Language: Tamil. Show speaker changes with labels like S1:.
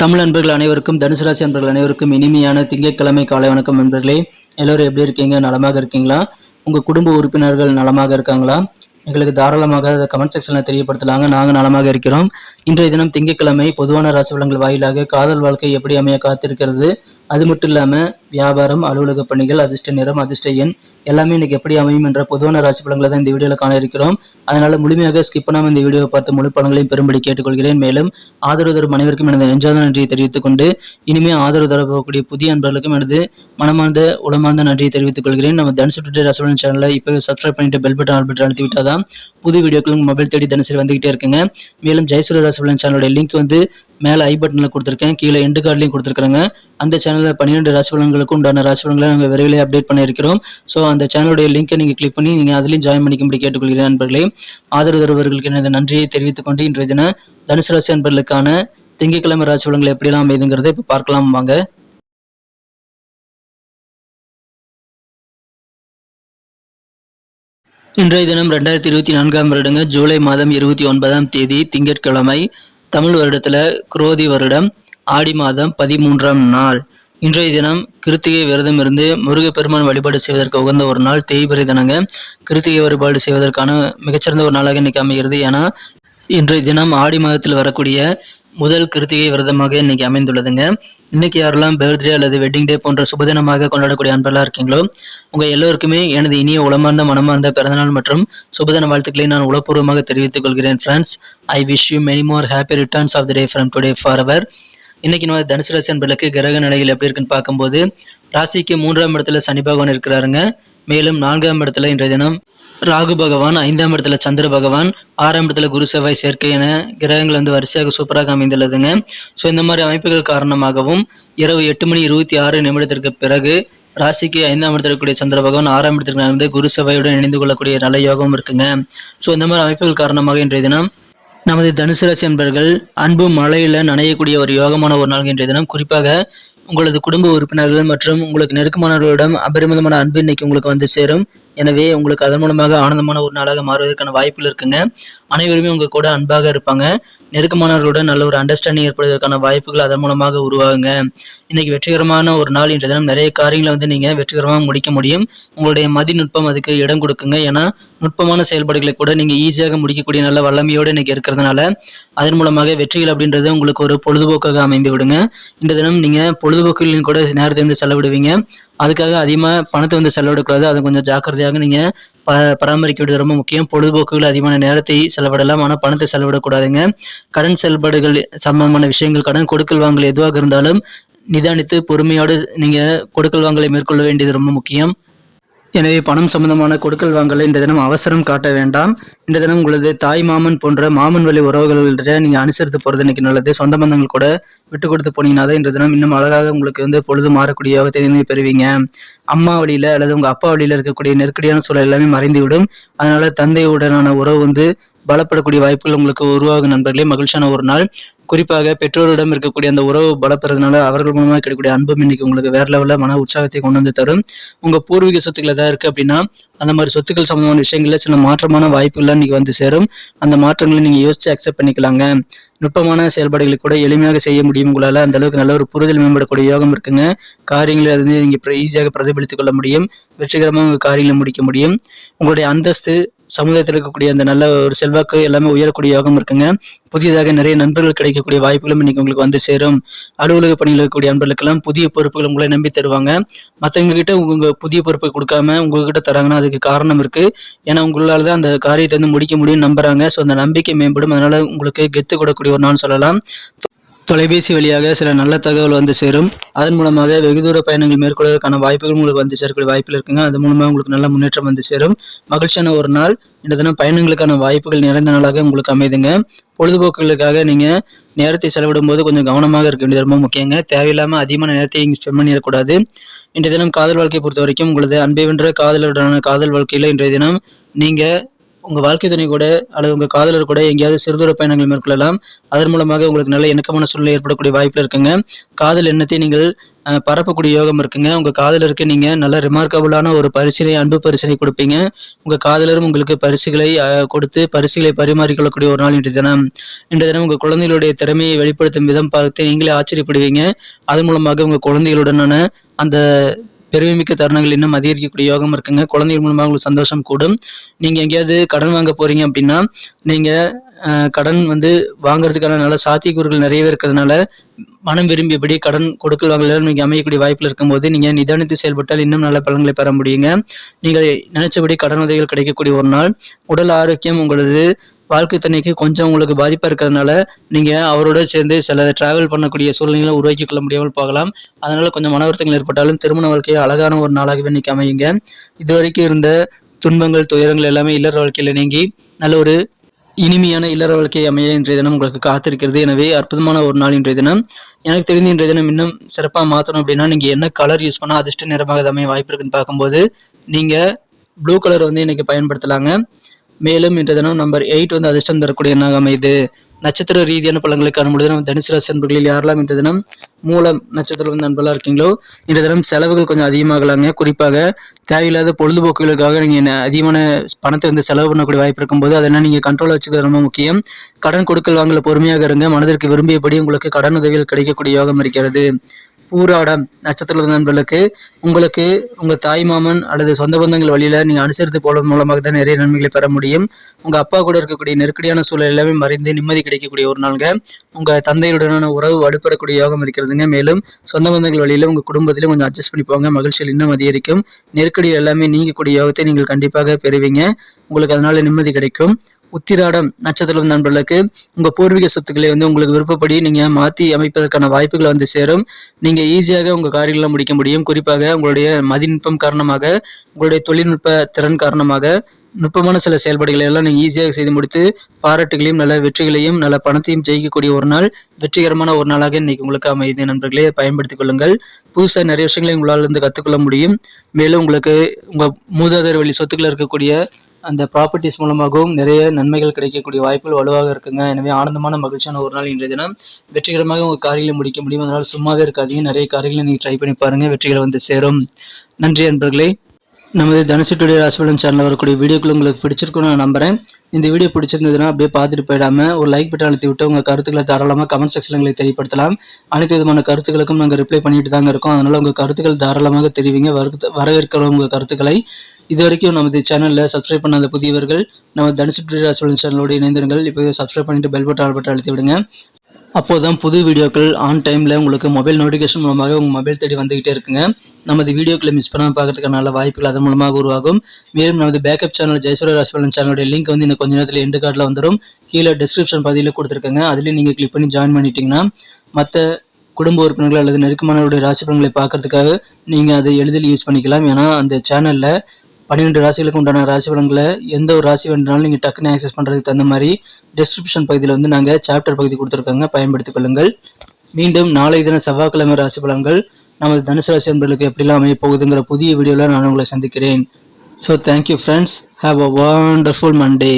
S1: தமிழ் அன்பர்கள் அனைவருக்கும் தனுசு ராசி அன்பர்கள் அனைவருக்கும் இனிமையான திங்கட்கிழமை காலை வணக்கம் நண்பர்களே. எல்லோரும் எப்படி இருக்கீங்க? நலமாக இருக்கீங்களா? உங்கள் குடும்ப உறுப்பினர்கள் நலமாக இருக்காங்களா? எங்களுக்கு தாராளமாக அதை கமெண்ட் செக்ஷனில் தெரியப்படுத்தலாங்க. நாங்கள் நலமாக இருக்கிறோம். இன்றைய தினம் திங்கட்கிழமை பொதுவான ராசி வளங்கள் வாயிலாக காதல் வாழ்க்கை எப்படி அமைய காத்திருக்கிறது? அது மட்டும் இல்லாமல் வியாபாரம் அலுவலக பணிகள் அதிர்ஷ்ட நிறம் அதிர்ஷ்ட எண் எல்லாமே இன்னைக்கு எப்படி அமையும் என்ற பொதுவான ராசி பலங்களை தான் இந்த வீடியோவில் காண இருக்கிறோம். அதனால் முழுமையாக ஸ்கிப் பண்ணாமல் இந்த வீடியோவை பார்த்து முழு பலங்களையும் பெரும்படி கேட்டுக்கொள்கிறேன். மேலும் ஆதரவு தரும் அனைவருக்கும் எனது நெஞ்சாத நன்றியை தெரிவித்துக் கொண்டு இனிமே ஆதரவு தரப்போகக்கூடிய புதிய அன்பர்களுக்கும் எனது மனமார்ந்த உளமார்ந்த நன்றியை தெரிவித்துக் கொள்கிறேன். நம்ம தனுசு டுடே ரசவன் சேனலை இப்போ சப்ஸ்கிரைப் பண்ணிட்டு பெல் பட்டன் ஆல் பட்டன் அழுத்தி விட்டாதான் புது வீடியோக்கள் உங்கள் மொபைல் தேடி தினசரி வந்துகிட்டே இருக்குங்க. மேலும் ஜெயசூரிய ரசவலன் சேனலோட லிங்க் வந்து மேலே ஐ பட்டனில் கொடுத்துருக்கேன். கீழே எண்டு கார்ட்லையும் கொடுத்துருக்காங்க அந்த சேனலில் பன்னிரெண்டு ராசி பலன்களுக்கு உண்டான ராசி பலன்களை நாங்கள் விரைவில் அப்டேட் பண்ணியிருக்கிறோம். ஸோ அந்த சேனலுடைய லிங்கை நீங்கள் கிளிக் பண்ணி நீங்கள் அதிலையும் ஜாயின் பண்ணிக்கும்படி கேட்டுக்கொள்கிறேன் நண்பர்களே. ஆதரவு தருவர்களுக்கு எனது நன்றியை தெரிவித்துக் கொண்டு இன்றைய தின தனுசு ராசி நண்பர்களுக்கான திங்கட்கிழமை ராசி பலன்கள் எப்படிலாம் அமைதுங்கிறதை இப்போ பார்க்கலாம் வாங்க. இன்றைய தினம் ரெண்டாயிரத்தி இருபத்தி நான்காம் வருடங்க ஜூலை மாதம் இருபத்தி ஒன்பதாம் தேதி திங்கட்கிழமை. தமிழ் வருடத்துல குரோதி வருடம் ஆடி மாதம் பதிமூன்றாம் நாள். இன்றைய தினம் கிருத்திகை விரதம் இருந்து முருகப்பெருமான் வழிபாடு செய்வதற்கு உகந்த ஒரு நாள் தேய்பிறை தினங்க. கிருத்திகை வழிபாடு செய்வதற்கான மிகச்சிறந்த ஒரு நாளாக இன்னைக்கு அமைகிறது. ஏன்னா இன்றைய தினம் ஆடி மாதத்தில் வரக்கூடிய முதல் கிருத்திகை விரதமாக இன்னைக்கு அமைந்துள்ளதுங்க. இன்னைக்கு யாரெல்லாம் பர்த்டே அல்லது வெட்டிங் டே போன்ற சுபதினமாக கொண்டாடக்கூடிய அன்பெல்லாம் இருக்கீங்களோ உங்க எல்லோருக்குமே எனது இனிய உளமார்ந்த மனமார்ந்த பிறந்தநாள் மற்றும் சுபதின வாழ்த்துக்களை நான் உளப்பூர்வமாக தெரிவித்துக் கொள்கிறேன் friends I wish you many more happy returns of the day from today for அவர் இன்னைக்கு நம்ம தனுசு ராசி அன்பர்களுக்கு கிரக நிலைகள் எப்படி இருக்குன்னு பார்க்கும்போது ராசிக்கு மூன்றாம் இடத்துல சனி பகவான் இருக்கிறாருங்க. மேலும் நான்காம் இடத்துல இன்றைய தினம் ராகு பகவான் ஐந்தாம் இடத்துல சந்திர பகவான் ஆறாம் இடத்துல குரு செவ்வாய் சேர்க்கை என கிரகங்கள் வந்து வரிசையாக சூப்பராக அமைந்துள்ளதுங்க. ஸோ இந்த மாதிரி அமைப்புகள் காரணமாகவும் இரவு எட்டு மணி இருபத்தி ஆறு நிமிடத்திற்கு பிறகு ராசிக்கு ஐந்தாம் இடத்துல இருக்கக்கூடிய சந்திர பகவான் ஆறாம் இடத்திற்கு நடந்து குரு செவ்வாயுடன் இணைந்து கொள்ளக்கூடிய நல்ல யோகம் இருக்குங்க. ஸோ இந்த மாதிரி அமைப்புகள் காரணமாக இன்றைய தினம் நமது தனுசு ராசி என்பர்கள் அன்பு மழையில் நனையக்கூடிய ஒரு யோகமான ஒரு நாள் இன்றைய தினம். குறிப்பாக உங்களது குடும்ப உறுப்பினர்கள் மற்றும் உங்களுக்கு நெருக்கமானவர்களிடம் அபரிமிதமான அன்பு இன்னைக்கு உங்களுக்கு வந்து சேரும். எனவே உங்களுக்கு அதன் மூலமாக ஆனந்தமான ஒரு நாளாக மாறுவதற்கான வாய்ப்புகள் இருக்குங்க. அனைவருமே உங்கள் கூட அன்பாக இருப்பாங்க. நெருக்கமானவர்களுடன் நல்ல ஒரு அண்டர்ஸ்டாண்டிங் ஏற்படுவதற்கான வாய்ப்புகள் அதன் மூலமாக உருவாகுங்க. இன்னைக்கு வெற்றிகரமான ஒரு நாள் இன்றைய தினம். நிறைய காரியங்களை வந்து நீங்கள் வெற்றிகரமாக முடிக்க முடியும். உங்களுடைய மதிநுட்பம் அதுக்கு இடம் கொடுக்குங்க. ஏன்னா நுட்பமான செயல்பாடுகளை கூட நீங்கள் ஈஸியாக முடிக்கக்கூடிய நல்ல வல்லமையோடு இன்னைக்கு இருக்கிறதுனால அதன் மூலமாக வெற்றிகள் அப்படின்றது உங்களுக்கு ஒரு பொழுதுபோக்காக அமைந்து விடுங்க. இந்த தினம் நீங்கள் பொழுதுபோக்குகளின் கூட நேரத்தை வந்து செலவிடுவீங்க. அதுக்காக அதிகமாக பணத்தை வந்து செலவிடக்கூடாது. அதை கொஞ்சம் ஜாக்கிரதையாக நீங்கள் ப பராமரிக்க வேண்டியது ரொம்ப முக்கியம். பொழுதுபோக்குகள் அதிகமான நேரத்தை செலவிடலாம். ஆனால் பணத்தை செலவிடக்கூடாதுங்க. கடன் செயல்பாடுகள் சம்பந்தமான விஷயங்கள் கடன் கொடுக்கல் வாங்கல் எதுவாக இருந்தாலும் நிதானித்து பொறுமையோடு நீங்கள் கொடுக்கல் வாங்கலை மேற்கொள்ள வேண்டியது ரொம்ப முக்கியம். எனவே பணம் சம்பந்தமான கொடுக்கல் வாங்கலை. இந்த தினம் அவசரம் காட்ட வேண்டாம். இந்த தினம் உங்களது தாய் மாமன் போன்ற மாமன் வழி உறவுகளிட நீங்க அனுசரித்து போறது இன்னைக்கு நல்லது. சொந்த பந்தங்கள் கூட விட்டு கொடுத்து போனீங்கன்னா தான் இந்த தினம் இன்னும் அழகாக உங்களுக்கு வந்து பொழுது மாறக்கூடிய யோகத்தை பெறுவீங்க. அம்மா வழியில அல்லது உங்க அப்பா வழியில இருக்கக்கூடிய நெருக்கடியான சூழல் எல்லாமே மறைந்துவிடும். அதனால தந்தையுடனான உறவு வந்து பலப்படக்கூடிய வாய்ப்புகள் உங்களுக்கு உருவாகும் நண்பர்களே. மகிழ்ச்சியான ஒரு நாள். குறிப்பாக பெற்றோரிடம் இருக்கக்கூடிய அந்த உறவு பலப்படுறதுனால அவர்கள் மூலமாக கிடைக்கக்கூடிய அன்பும் இன்னைக்கு உங்களுக்கு வேற லெவலில் மன உற்சாகத்தை கொண்டு வந்து தரும். உங்கள் பூர்வீக சொத்துக்கள் ஏதாவது இருக்குது அப்படின்னா அந்த மாதிரி சொத்துக்கள் சம்மந்தமான விஷயங்களில் சில மாற்றமான வாய்ப்புகள்லாம் இன்னைக்கு வந்து சேரும். அந்த மாற்றங்களை நீங்கள் யோசிச்சு அக்செப்ட் பண்ணிக்கலாங்க. நுட்பமான செயல்பாடுகளை கூட எளிமையாக செய்ய முடியும் உங்களால். அந்த அளவுக்கு நல்ல ஒரு புரிதல் மேம்படக்கூடிய யோகம் இருக்குங்க. காரியங்களை அது நீங்கள் ஈஸியாக பிரதிபலித்துக் கொள்ள முடியும். வெற்றிகரமாக உங்கள் காரியங்களை முடிக்க முடியும். உங்களுடைய அந்தஸ்து சமுதாயத்தில் இருக்கக்கூடிய அந்த நல்ல ஒரு செல்வாக்கு எல்லாமே உயரக்கூடிய யோகம் இருக்குங்க. புதியதாக நிறைய நண்பர்கள் கிடைக்கக்கூடிய வாய்ப்புகளும் இன்னைக்கு உங்களுக்கு வந்து சேரும். அலுவலக பணியில் இருக்கக்கூடிய நண்பர்களுக்கெல்லாம் புதிய பொறுப்புகள் உங்களை நம்பி தருவாங்க. மற்றவங்க கிட்ட உங்க புதிய பொறுப்பை கொடுக்காம உங்ககிட்ட தராங்கன்னா அதுக்கு காரணம் இருக்கு. ஏன்னா உங்களால் தான் அந்த காரியத்தை வந்து முடிக்க முடியும்னு நம்புறாங்க. ஸோ அந்த நம்பிக்கை மேம்படும். அதனால உங்களுக்கு கெத்து கொடுக்கக்கூடிய ஒரு நாள் சொல்லலாம். தொலைபேசி வழியாக சில நல்ல தகவல் வந்து சேரும். அதன் மூலமாக வெகு தூர பயணங்கள் மேற்கொள்வதற்கான வாய்ப்புகள் உங்களுக்கு வந்து சேரக்கூடிய வாய்ப்பில் இருக்குங்க. அது மூலமாக உங்களுக்கு நல்ல முன்னேற்றம் வந்து சேரும். மகிழ்ச்சியான ஒரு நாள். இந்த தினம் பயணங்களுக்கான வாய்ப்புகள் நிறைந்த நாளாக உங்களுக்கு அமைதுங்க. பொழுதுபோக்குகளுக்காக நீங்கள் நேரத்தை செலவிடும் போது கொஞ்சம் கவனமாக இருக்க வேண்டியது ரொம்ப முக்கியங்க. தேவையில்லாமல் அதிகமான நேரத்தை இங்கே ஸ்பெண்ட் பண்ணிடக்கூடாது. இன்றைய தினம் காதல் வாழ்க்கையை பொறுத்த வரைக்கும் உங்களது அன்பை வென்ற காதலுடனான காதல் வாழ்க்கையில் இன்றைய தினம் நீங்கள் உங்கள் வாழ்க்கை துணை கூட அல்லது உங்கள் காதலர் கூட எங்கேயாவது சிறுதூர பயணங்கள் மேற்கொள்ளலாம். அதன் மூலமாக உங்களுக்கு நல்ல இணக்கமான சூழ்நிலை ஏற்படக்கூடிய வாய்ப்பில் இருக்குங்க. காதல் எண்ணத்தை நீங்கள் பரப்பக்கூடிய யோகம் இருக்குங்க. உங்கள் காதலருக்கு நீங்கள் நல்ல ரிமார்க்கபுளான ஒரு பரிசினை அன்பு பரிசினை கொடுப்பீங்க. உங்கள் காதலரும் உங்களுக்கு பரிசுகளை கொடுத்து பரிசுகளை பரிமாறிக்கொள்ளக்கூடிய ஒரு நாள் இன்றைய தினம். இன்றைய தினம் உங்கள் குழந்தைகளுடைய திறமையை வெளிப்படுத்தும் விதம் பார்த்து நீங்களே ஆச்சரியப்படுவீங்க. அது மூலமாக உங்கள் குழந்தைகளுடனான அந்த பெருமைமிக்க தருணங்கள் இன்னும் அதிகரிக்கக்கூடிய யோகம் இருக்குங்க. குழந்தைகள் மூலமாக உங்களுக்கு சந்தோஷம் கூடும். நீங்கள் எங்கேயாவது கடன் வாங்க போகிறீங்க அப்படின்னா நீங்கள் கடன் வந்து வாங்குறதுக்கான நல்ல சாத்தியக்கூறுகள் நிறையவே இருக்கிறதுனால மனம் விரும்பியபடி கடன் கொடுக்கல் வாங்கலாம் நீங்கள் அமையக்கூடிய வாய்ப்பில் இருக்கும்போது நீங்கள் நிதானித்து செயல்பட்டால் இன்னும் நல்ல பலன்களை பெற முடியுங்க. நீங்கள் நினைச்சபடி கடன் உதவிகள் கிடைக்கக்கூடிய ஒரு நாள். உடல் ஆரோக்கியம் உங்களது வாழ்க்கை துணைக்கு கொஞ்சம் உங்களுக்கு பாதிப்பாக இருக்கிறதுனால நீங்கள் அவரோட சேர்ந்து சில டிராவல் பண்ணக்கூடிய சூழ்நிலைகளை உருவாக்கி கொள்ள முடியாமல் போகலாம். அதனால் கொஞ்சம் மன வருத்தங்கள் ஏற்பட்டாலும் திருமண வாழ்க்கையை அழகான ஒரு நாளாகவே இன்னைக்கு அமையுங்க. இதுவரைக்கும் இருந்த துன்பங்கள் துயரங்கள் எல்லாமே இல்லற வாழ்க்கையில் நீங்கி நல்ல ஒரு இனிமையான இல்லற வாழ்க்கை அமைய இன்றைய தினம் உங்களுக்கு காத்திருக்கிறது. எனவே அற்புதமான ஒரு நாள் இன்றைய தினம். எனக்கு தெரிந்த இன்றைய தினம் இன்னும் சிறப்பாக மாற்றணும் அப்படின்னா நீங்கள் என்ன கலர் யூஸ் பண்ணால் அதிர்ஷ்ட நிறமாக அமைய வாய்ப்பு இருக்குன்னு பார்க்கும்போது நீங்கள் ப்ளூ கலர் வந்து இன்றைக்கி பயன்படுத்தலாங்க. மேலும் இன்றைய தினம் நம்பர் எயிட் வந்து அதிர்ஷ்டம் தரக்கூடிய எண்ணாக அமைது நட்சத்திர ரீதியான பலன்களை காணும்பொழுது நம்ம தனுசு ராசி நண்பர்களில் யாரெல்லாம் இன்றைய தினம் மூலம் நட்சத்திரம் வந்து நண்பர்களாக இருக்கீங்களோ இன்றைய தினம் செலவுகள் கொஞ்சம் அதிகமாகலாங்க. குறிப்பாக தேவையில்லாத பொழுதுபோக்குகளுக்காக நீங்கள் அதிகமான பணத்தை வந்து செலவு பண்ணக்கூடிய வாய்ப்பு இருக்கும்போது அதெல்லாம் நீங்கள் கண்ட்ரோல் வச்சுக்கிறது ரொம்ப முக்கியம். கடன் கொடுக்கல் வாங்கல பொறுமையாக இருங்க. மனதிற்கு விரும்பியபடி உங்களுக்கு கடன் உதவிகள் கிடைக்கக்கூடிய யோகம் இருக்கிறது. பூராடம் நட்சத்திர நண்பர்களுக்கு உங்களுக்கு உங்க தாய் மாமன் அல்லது சொந்த பந்தங்கள் வழியில நீங்க அனுசரித்து போவதன் மூலமாக தான் நிறைய நன்மைகளை பெற முடியும். உங்க அப்பா கூட இருக்கக்கூடிய நெருக்கடியான சூழல் எல்லாமே மறைந்து நிம்மதி கிடைக்கக்கூடிய ஒரு நாளுங்க. உங்க தந்தையுடனான உறவு வலுப்பெறக்கூடிய யோகம் இருக்கிறதுங்க. மேலும் சொந்த பந்தங்கள் வழியில உங்க குடும்பத்திலும் கொஞ்சம் அட்ஜஸ்ட் பண்ணி போங்க. மகிழ்ச்சியில் இன்னும் அதிகரிக்கும். நெருக்கடி எல்லாமே நீங்கக்கூடிய யோகத்தை நீங்கள் கண்டிப்பாக பெறுவீங்க. உங்களுக்கு அதனால நிம்மதி கிடைக்கும். உத்திராடம் நட்சத்திரம் நண்பர்களுக்கு உங்கள் பூர்வீக சொத்துக்களை வந்து உங்களுக்கு விருப்பப்படி நீங்கள் மாற்றி அமைப்பதற்கான வாய்ப்புகளை வந்து சேரும். நீங்கள் ஈஸியாக உங்கள் காரியங்களை முடிக்க முடியும். குறிப்பாக உங்களுடைய மதிநுட்பம் காரணமாக உங்களுடைய தொழில்நுட்ப திறன் காரணமாக நுட்பமான சில செயல்பாடுகளை எல்லாம் நீங்கள் ஈஸியாக செய்து முடித்து பாராட்டுகளையும் நல்ல வெற்றிகளையும் நல்ல பணத்தையும் ஜெயிக்கக்கூடிய ஒரு நாள் வெற்றிகரமான ஒரு நாளாக இன்னைக்கு உங்களுக்கு அமையுது. நண்பர்களே பயன்படுத்திக் கொள்ளுங்கள். புதுசாக நிறைய விஷயங்களை உங்களால் இருந்து கற்றுக்கொள்ள முடியும். மேலும் உங்களுக்கு உங்கள் மூதாதையர் வழி சொத்துக்கள் இருக்கக்கூடிய அந்த ப்ராப்பர்ட்டிஸ் மூலமாகவும் நிறைய நன்மைகள் கிடைக்கக்கூடிய வாய்ப்புகள் வலுவாக இருக்குங்க. எனவே ஆனந்தமான மகிழ்ச்சியான ஒரு நாள் இன்றைய தினம். வெற்றிகரமாக உங்கள் காரியங்களை முடிக்க முடியும். அதனால் சும்மாவே இருக்காதீங்க. நிறைய காரியங்களை நீங்கள் ட்ரை பண்ணி பாருங்கள் வெற்றிகளை வந்து சேரும். நன்றி அன்பர்களே. நமது தனுசு டுடே ராசிபலன் சேனலில் வரக்கூடிய வீடியோக்கள் உங்களுக்கு பிடிச்சிருக்கும்னு நான் நம்புறேன். இந்த வீடியோ பிடிச்சிருந்ததுன்னா அப்படியே பார்த்துட்டு போயிடாம ஒரு லைக் பட்டன் அழுத்தி விட்டு உங்கள் கருத்துக்களை தாராளமாக கமெண்ட் செக்ஷனில் எங்களுக்கு தெரியப்படுத்தலாம். அனைத்து விதமான கருத்துக்களுக்கும் நாங்கள் ரிப்ளை பண்ணிட்டு தாங்க இருக்கோம். அதனால் உங்கள் கருத்துக்கள் தாராளமாக தெரிவிங்க. வரகு- வரவேற்கிறோம் உங்கள் கருத்துக்களை இது வரைக்கும் நமது சேனலில் சப்ஸ்கிரைப் பண்ணாத புதியவர்கள் நம்ம தனுசு டுடே ராசிபலன் சேனலோடு இணைந்திருங்கள். இப்போ சப்ஸ்கிரைப் பண்ணிட்டு பெல் பட்டன் பட்டன் அழுத்தி விடுங்க. அப்போதான் புது வீடியோக்கள் ஆன் டைமில் உங்களுக்கு மொபைல் நோட்டிஃபிகேஷன் மூலமாக உங்கள் மொபைல் தேடி வந்துகிட்டே இருக்குங்க. நமது வீடியோக்களை மிஸ் பண்ணாமல் பார்க்கறதுக்கான நல்ல வாய்ப்புகள் அதன் மூலமாக உருவாகும். மேலும் நமது பேக்கப் சேனல் ஜெயசூரிய ராசிபலன் சேனலுடைய லிங்க் வந்து இன்னும் கொஞ்ச நேரத்தில் எண்டு கார்டில் வந்துடும் கீழே டிஸ்கிரிப்ஷன் பதிவில் கொடுத்துருக்கேங்க. அதுலேயும் நீங்கள் கிளிக் பண்ணி ஜாயின் பண்ணிட்டீங்கன்னா மற்ற குடும்ப உறுப்பினர்கள் அல்லது நெருக்கமானவருடைய ராசிபலன்களை பார்க்கறதுக்காக நீங்கள் அதை எளிதில் யூஸ் பண்ணிக்கலாம். ஏன்னா அந்த சேனலில் பன்னிரெண்டு ராசிகளுக்கு உண்டான ராசி பலன்களை எந்த ஒரு ராசி வேண்டுனாலும் நீங்கள் டக்குன்னு ஆக்சஸ் பண்ணுறதுக்கு தகுந்த மாதிரி டிஸ்கிரிப்ஷன் பகுதியில் வந்து நாங்கள் சாப்டர் பகுதி கொடுத்துருக்கோங்க. பயன்படுத்திக் கொள்ளுங்கள். மீண்டும் நாளை தின செவ்வாய்க்கிழமை ராசி பலன்கள் நமது தனுசு ராசி என்பர்களுக்கு எப்படிலாம் அமைய போகுதுங்கிற புதிய வீடியோவில் நான் உங்களை சந்திக்கிறேன். So thank you friends have a wonderful Monday